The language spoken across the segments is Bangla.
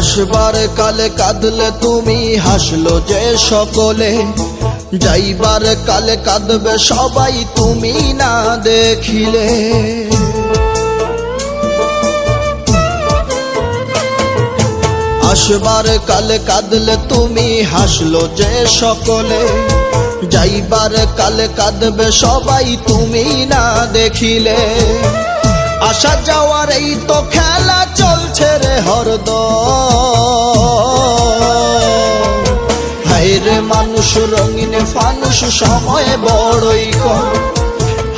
আসবার কালে কাঁদলে তুমি হাসলো যে সকলে। যাইবার কালে কাঁদবে সবাই তুমি না দেখিলে। আসবার কালে কাঁদলে তুমি হাসলো যে সকলে। যাইবার কালে কাঁদবে সবাই তুমি না দেখিলে। আসা যাওয়ার এই তো খেলা চলছে রে হরদ হাইরে মানুষ রঙিন ফানুষ সময় বড়ই কম।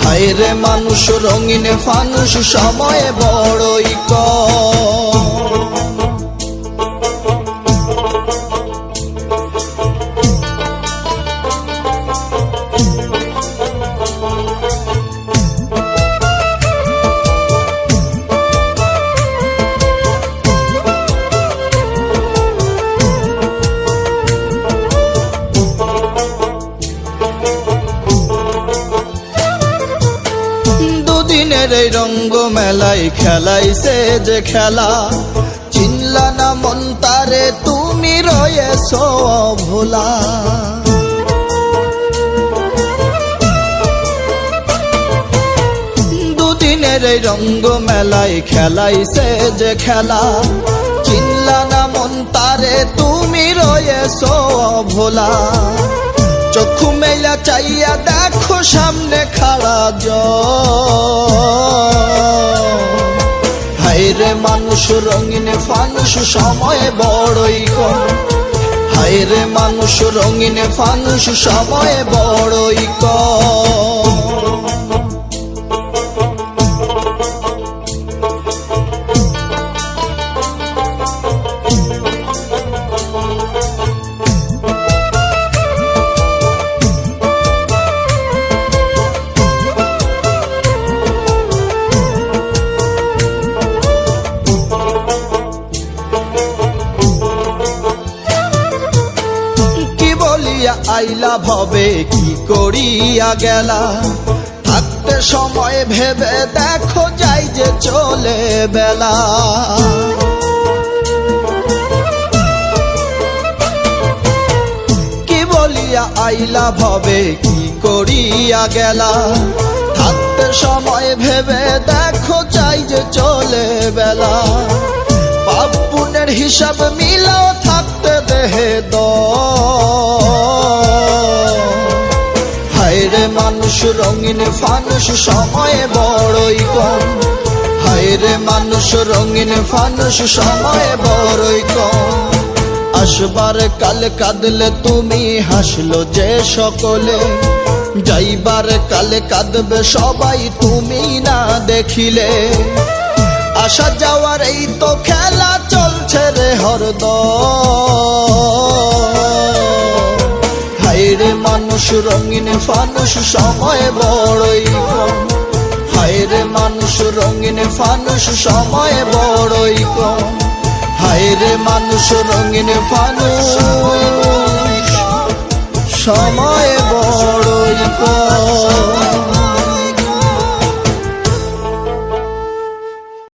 হায়রে মানুষ রঙিন ফানুষ সময় বড়ই কম। দুদিনের এই রঙ্গ মেলায় খেলাইছে যে খেলা। চিনলা না মন তারে তুমি রয়েছ ভোলা দুদিনের এই রঙ্গ মেলায় খেলাইছে যে খেলা। চিনলা না মন তারে তুমি রয়েছ ভোলা চক্ষু মেলা চাইয়া দেখো সামনে খাড়া জ হাইরে মানুষ, রঙিন ফানুষ, সময় বড়ই কম। হাইরে মানুষ, রঙিন ফানুষ, সময় বড়ই কম। বলিয়া আইলা ভবে, কি করিয়া গেলা? থাকতে সময় ভেবে দেখো যাই যে চলে বেলা। কি বলিয়া আইলা ভবে, কি করিয়া গেলা? থাকতে সময় ভেবে দেখো যাই যে চলে বেলা। পাপ পুণ্যের হিসাব মিলাও থাকতে রঙিন, ফানুষ সময় বড়ই কম। হায়রে মানুষ রঙিন, ফানুষ সময় বড়ই কম। আসবার কাল কাঁদলে তুমি হাসলো যে সকলে। যাইবার কালে কাঁদবে সবাই, তুমি না দেখিলে। আসা যাওয়ার এই তো খেলা চলছে রে হরদ মানুষ রঙিন, ফানুষ সময় বড়ই কম। হাইরে মানুষ রঙিন, ফানুষ সময় বড়ই কম। হাইরে মানুষ রঙিন, ফানুষ সময়